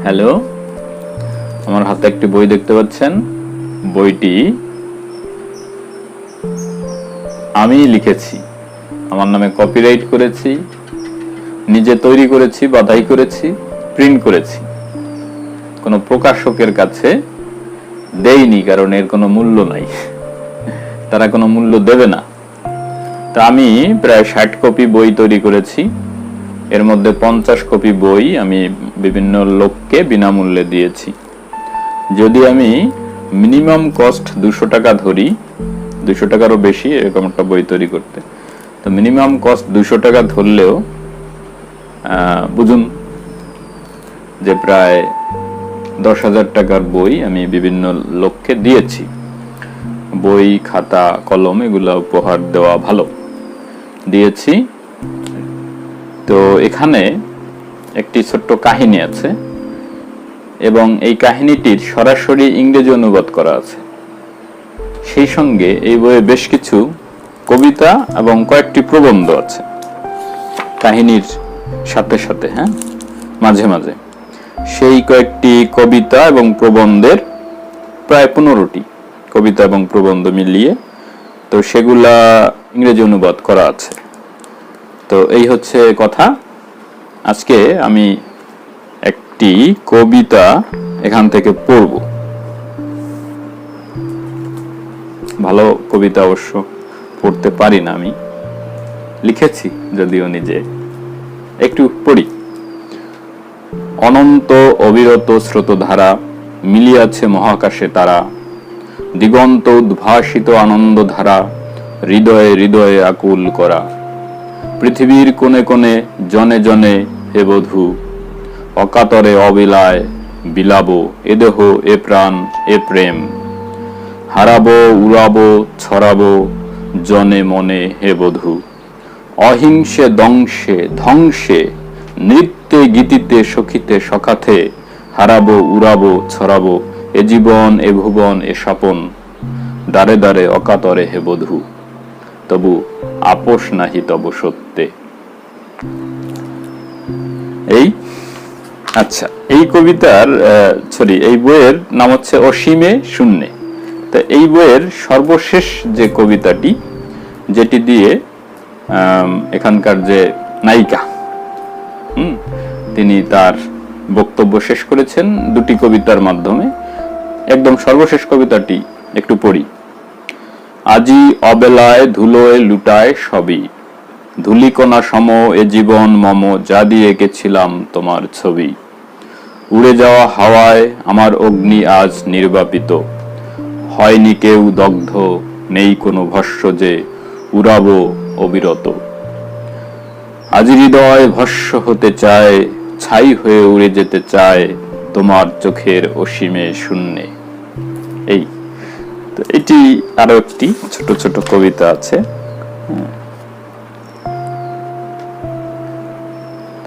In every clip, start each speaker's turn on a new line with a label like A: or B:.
A: Hello? আমার হাতে একটি বই দেখতে পাচ্ছেন? বইটি আমি লিখেছি। আমার নামে কপিরাইট করেছি। নিজে তৈরি করেছি, বাধাই করেছি প্রিন্ট করেছি। কোনো প্রকাশকের কাছে দেইনি, কারণ এর কোনো মূল্য নাই। তারা কোনো মূল্য দেবে না। তা আমি প্রায় ষাট কপি বই তৈরি করেছি। এর মধ্যে পঞ্চাশ কপি বই আমি বিভিন্ন লোককে বিনামূল্যে দিয়েছি। যদি আমি মিনিমাম কস্ট দুশো টাকা ধরি, দুশো টাকারও বেশি এরকম একটা বই তৈরি করতে। তো মিনিমাম কস্ট দুশো টাকা ধরলেও বুঝুন যে প্রায় দশ হাজার টাকার বই আমি বিভিন্ন লোককে দিয়েছি। বই, খাতা, কলম এগুলো উপহার দেওয়া ভালো। দিয়েছি তো এখানে একটি ছোট্ট কাহিনী আছে এবং এই কাহিনীটির সরাসরি ইংরেজি অনুবাদ করা আছে। সেই সঙ্গে এই বইয়ে বেশ কিছু কবিতা এবং কয়েকটি প্রবন্ধ আছে কাহিনীর সাথে সাথে হ্যাঁ? মাঝে মাঝে। সেই কয়েকটি কবিতা এবং প্রবন্ধের প্রায় পনেরোটি কবিতা এবং প্রবন্ধ মিলিয়ে তো সেগুলা ইংরেজি অনুবাদ করা আছে। তো এই হচ্ছে কথা। আজকে আমি একটি কবিতা এখান থেকে পড়ব। ভালো কবিতা অবশ্য পড়তে পারি না আমি। লিখেছি যদিও নিজে। একটু পড়ি। অনন্ত অবিরত স্রোতধারা মিলিয়াছে মহাকাশে তারা। দিগন্ত উদ্ভাসিত আনন্দধারা হৃদয়ে হৃদয়ে আকুল করা। পৃথিবীর কোণে কোণে, জনে জনে হে বধু, অকাতরে অবিলায় বিলাব, এ দেহ, এ প্রাণ, এ প্রেম। হারাবো, উড়াবো, ছড়াবো, জনে মনে হে বধূ। অহিংসে দংশে ধ্বংসে, নৃত্যে গীতিতে, সখিতে, সখাতে হারাবো, উড়াবো, ছড়াবো, এ জীবন, এ ভুবন, এ স্বপন। দ্বারে দ্বারে অকাতরে হে বধু। তবু আপোষ নাহি তব সত্যে। এই? আচ্ছা এই কবিতার সরি এই বইয়ের নাম হচ্ছে অসীমে শূন্যে। তো এই বইয়ের সর্বশেষ যে কবিতাটি যেটি দিয়ে এখানকার যে নায়িকা হুম, তিনি তার বক্তব্য শেষ করেছেন দুটি কবিতার মাধ্যমে। একদম সর্বশেষ কবিতাটি একটু পড়ি। আজি অবেলায় ধুলোয় লুটায় সবই। ধুলিকণা সম এ জীবন মম, যা দিয়ে এঁকেছিলাম তোমার ছবি। উড়ে যাওয়া হাওয়ায় আমার অগ্নি আজ নির্বাপিত। হয়নি কেউ দগ্ধ, নেই কোনো ভস্য যে উড়াবো অবিরত। আজ হৃদয় ভস্য হতে চায়, ছাই হয়ে উড়ে যেতে চায় তোমার চোখের অসীমে শূন্যে। এই তো এটি আরও একটি ছোট ছোট কবিতা আছে।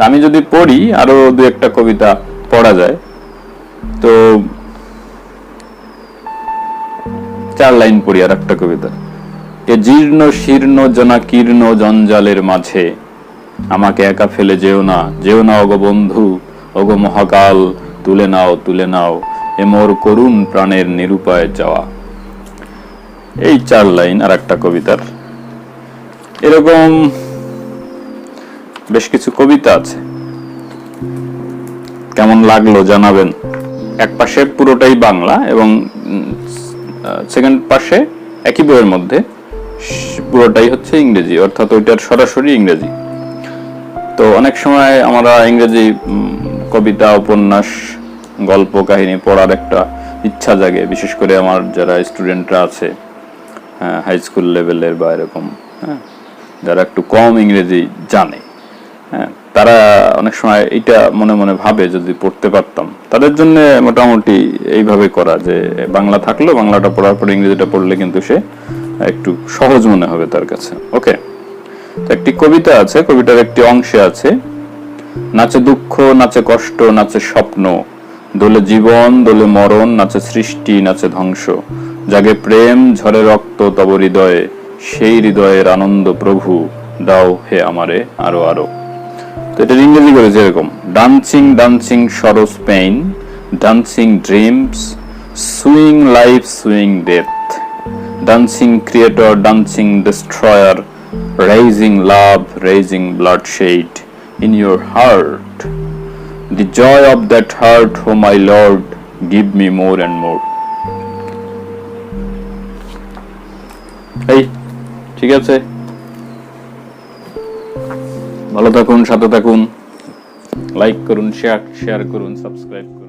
A: আমি যদি পড়ি, আরও দু একটা কবিতা পড়া যায়। তো চার লাইন পড়ি আর একটা কবিতা। এ জীর্ণ শীর্ণ জনাকীর্ণ জঞ্জালের মাঝে, আমাকে একা ফেলে যেও না যেও না অগো বন্ধু অগো মহাকাল, তুলে নাও তুলে নাও, এ মোর করুণ প্রাণের নিরুপায় যাওয়া। এই চার লাইন আর একটা কবিতার। এরকম বেশ কিছু কবিতা আছে। কেমন লাগল জানাবেন? এক পাশে পুরোটাই বাংলা এবং সেকেন্ড পাশে একই বইয়ের মধ্যে পুরোটাই হচ্ছে ইংরেজি, অর্থাৎ ওইটার সরাসরি ইংরেজি। তো অনেক সময় আমরা ইংরেজি কবিতা, উপন্যাস, গল্প, কাহিনী পড়ার একটা ইচ্ছা জাগে, বিশেষ করে আমার যারা স্টুডেন্টরা আছে। হাই স্কুল লেভেলের বা এরকম হ্যাঁ যারা একটু কম ইংরেজি জানে হ্যাঁ তারা অনেক সময় এটা মনে মনে ভাবে যদি পড়তে পারতাম। তাদের জন্য মোটামুটি এইভাবে করা যে বাংলা থাকল, বাংলাটা পড়ার পর ইংরেজিটা পড়লে কিন্তু সে একটু সহজ মনে হবে তার কাছে। ওকে একটি কবিতা আছে, কবিতার একটি অংশে আছে, নাচে দুঃখ, নাচে কষ্ট, নাচে স্বপ্ন, দোলে জীবন, দোলে মরণ, নাচে সৃষ্টি, নাচে ধ্বংস। জাগে প্রেম ঝরে রক্ত তব হৃদয়ে, সেই হৃদয়ের আনন্দ প্রভু দাও হে আমারে আরও আরও। তো এটা ইংরেজি করেছে এরকম dancing dancing sorrows pain dancing dreams swing life swing death dancing creator dancing destroyer raising love, raising bloodshed in your heart. The joy of that heart oh my lord, give me more and more. এই ঠিক আছে? ভালো থাকুন সাথে থাকুন। Like করুন share share করুন subscribe করুন।